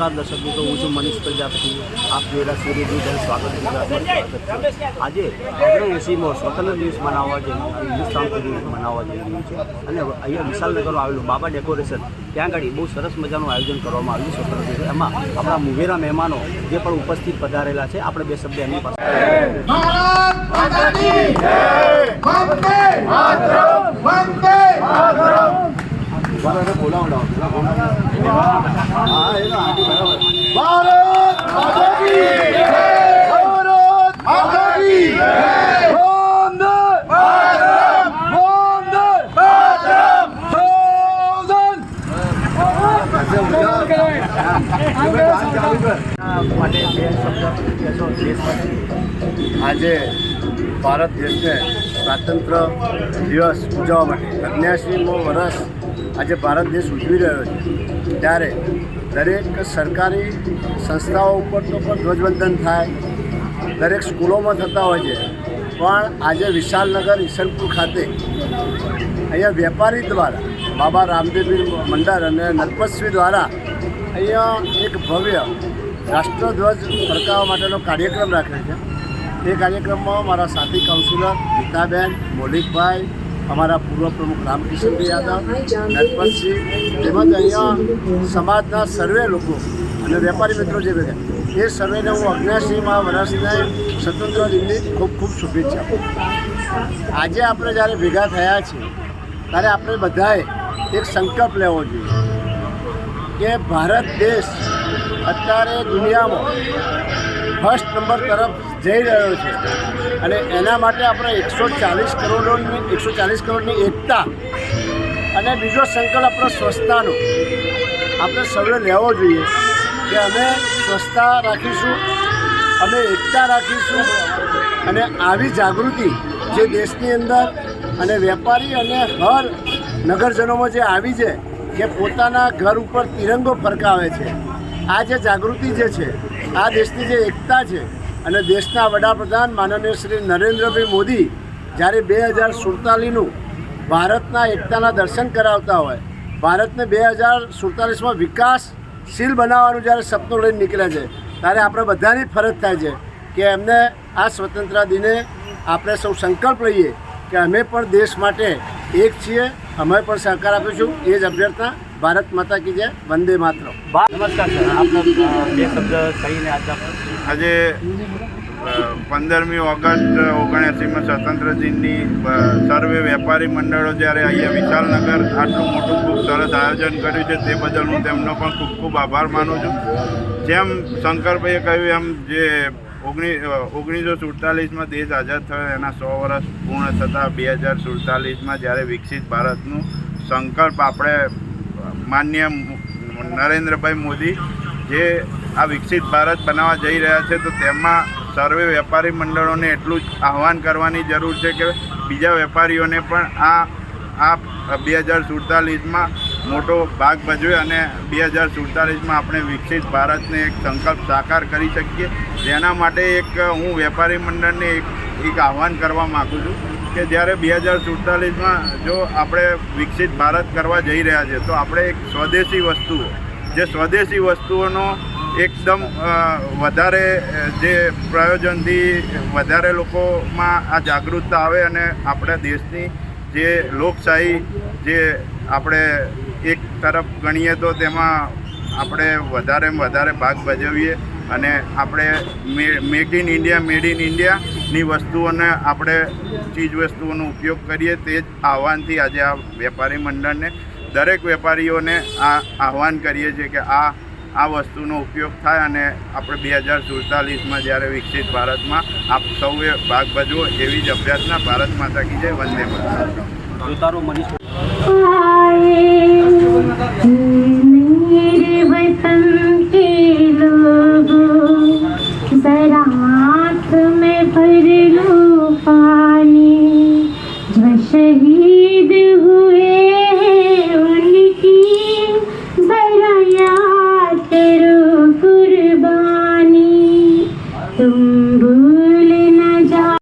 નમસ્કાર દર્શક મિત્રો, હું છું મનીષ પ્રજાપતિ. આપ જોઈ રહ્યા સ્વાગત સ્વાગત આજે ઓગણીસ એંસીમાં સ્વતંત્ર દિવસ મનાવવા જઈ હિન્દુસ્તાન દિવસ મનાવવા જઈ રહ્યું છે અને અહીંયા વિશાલનગરમાં આવેલું બાબા ડેકોરેશન, ત્યાં આગળ બહુ સરસ મજાનું આયોજન કરવામાં આવ્યું સ્વતંત્ર દિવસ. એમાં આપણા મુવેરા મહેમાનો જે પણ ઉપસ્થિત પધારેલા છે, આપણે બે શબ્દ એમની પાસે બે શબ્દ કહેશો આજે ભારત દેશને સ્વાતંત્ર દિવસ ઉજવવા માટે અગ્યાસીમો વર્ષ આજે ભારત દેશ ઉજવી રહ્યો છે. ત્યારે દરેક સરકારી સંસ્થાઓ ઉપર તો પણ ધ્વજવંદન થાય, દરેક સ્કૂલોમાં થતા હોય છે. પણ આજે વિશાલનગર ઈશનપુર ખાતે અહીંયા વેપારી દ્વારા, બાબા રામદેવી મંડળ અને નરપતશ્રી દ્વારા અહીંયા એક ભવ્ય રાષ્ટ્રધ્વજ ફરકાવવા માટેનો કાર્યક્રમ રાખ્યો છે એ કાર્યક્રમમાં મારા સાથી કાઉન્સિલર ગીતાબેન, મૌલિકભાઈ, અમારા પૂર્વ પ્રમુખ રામકિશનભાઈ યાદવ નરપતસિંહ તેમજ અહીંયા સમાજના સર્વે લોકો અને વેપારી મિત્રો જે ભેગા એ સર્વેને હું અગ્નિસિંહમાં વર્ષને સ્વતંત્ર દિનની ખૂબ ખૂબ શુભેચ્છા આપું. આજે આપણે જ્યારે ભેગા થયા છીએ, ત્યારે આપણે બધાએ એક સંકલ્પ લેવો જોઈએ કે ભારત દેશ અત્યારે દુનિયામાં ફર્સ્ટ નંબર તરફ જઈ રહ્યો છે. અને એના માટે આપણે એકસો ચાલીસ કરોડોની, એકસો ચાલીસ કરોડની એકતા અને બીજો સંકલ્પ આપણો સ્વચ્છતાનો. આપણે સૌએ લેવો જોઈએ કે અમે સ્વચ્છતા રાખીશું, અમે એકતા રાખીશું અને આવી જાગૃતિ જે દેશની અંદર અને વેપારી અને હર નગરજનોમાં જે આવી છે, કે પોતાના ઘર ઉપર તિરંગો ફરકાવે છે. આ જે જાગૃતિ જે છે, આ દેશની જે એકતા છે અને દેશના વડાપ્રધાન માનનીય શ્રી નરેન્દ્રભાઈ મોદી જ્યારે બે હજાર સુડતાલીસનું ભારતના એકતાના દર્શન કરાવતા હોય, ભારતને બે હજાર સુડતાલીસમાં વિકાસશીલ બનાવવાનું જ્યારે સપનું લઈને નીકળે છે, ત્યારે આપણે બધાની ફરજ થાય છે કે એમને આ સ્વતંત્રતા દિને આપણે સૌ સંકલ્પ લઈએ કે અમે પણ દેશ માટે એક છીએ, અમે પણ સહકાર આપીશું, એ જ અભ્યર્થના ભારત માતા કી જય વંદે માત્ર નમસ્કાર સર આપના બે શબ્દ કહીને આજે આજે પંદરમી ઓગસ્ટ ઓગણએંસીમાં સ્વતંત્ર દિનની સર્વે વેપારી મંડળો જ્યારે અહીંયા વિશાલનગર આટલું મોટું ખૂબ સરસ આયોજન કર્યું છે તે બદલ હું તેમનો પણ ખૂબ ખૂબ આભાર માનું છું. જેમ શંકરભાઈએ કહ્યું એમ જે ઓગણી ઓગણીસો સુડતાલીસમાં દેશ આઝાદ થયો એના સો વર્ષ પૂર્ણ થતાં બે હજાર સુડતાલીસમાં જ્યારે વિકસિત ભારતનું સંકલ્પ આપણે માન્ય નરેન્દ્રભાઈ મોદી જે આ વિકસિત ભારત બનાવવા જઈ રહ્યા છે, તો તેમાં સર્વે વેપારી મંડળોને એટલું જ આહવાન કરવાની જરૂર છે કે બીજા વેપારીઓને પણ આ આ બે હજાર સુડતાલીસમાં મોટો ભાગ ભજવે અને બે હજાર સુડતાલીસમાં આપણે વિકસિત ભારતને એક સંકલ્પ સાકાર કરી શકીએ. જેના માટે એક હું વેપારી મંડળને એક એક આહવાન કરવા માગું છું કે જ્યારે બે હજાર સુડતાલીસમાં જો આપણે વિકસિત ભારત કરવા જઈ રહ્યા છે, તો આપણે એક સ્વદેશી વસ્તુઓ, જે સ્વદેશી વસ્તુઓનો એકદમ વધારે જે પ્રયોજનથી વધારે લોકોમાં આ જાગૃતતા આવે અને આપણા દેશની જે લોકશાહી, જે આપણે એક તરફ ગણીએ તો તેમાં આપણે વધારે વધારે ભાગ ભજવીએ અને આપણે make in India, made in ની વસ્તુઓને આપણે ચીજ વસ્તુઓનો ઉપયોગ કરીએ તે જ આહવાનથી આજે આ વેપારી મંડળને દરેક વેપારીઓને આ આહવાન કરીએ છીએ કે આ આ વસ્તુનો ઉપયોગ થાય અને આપણે બે હજાર સુડતાલીસમાં જ્યારે વિકસિત ભારતમાં આપ સૌએ ભાગ ભજવો એવી જ અભ્યાસના ભારત માતા કી જય વંદે માતા വരും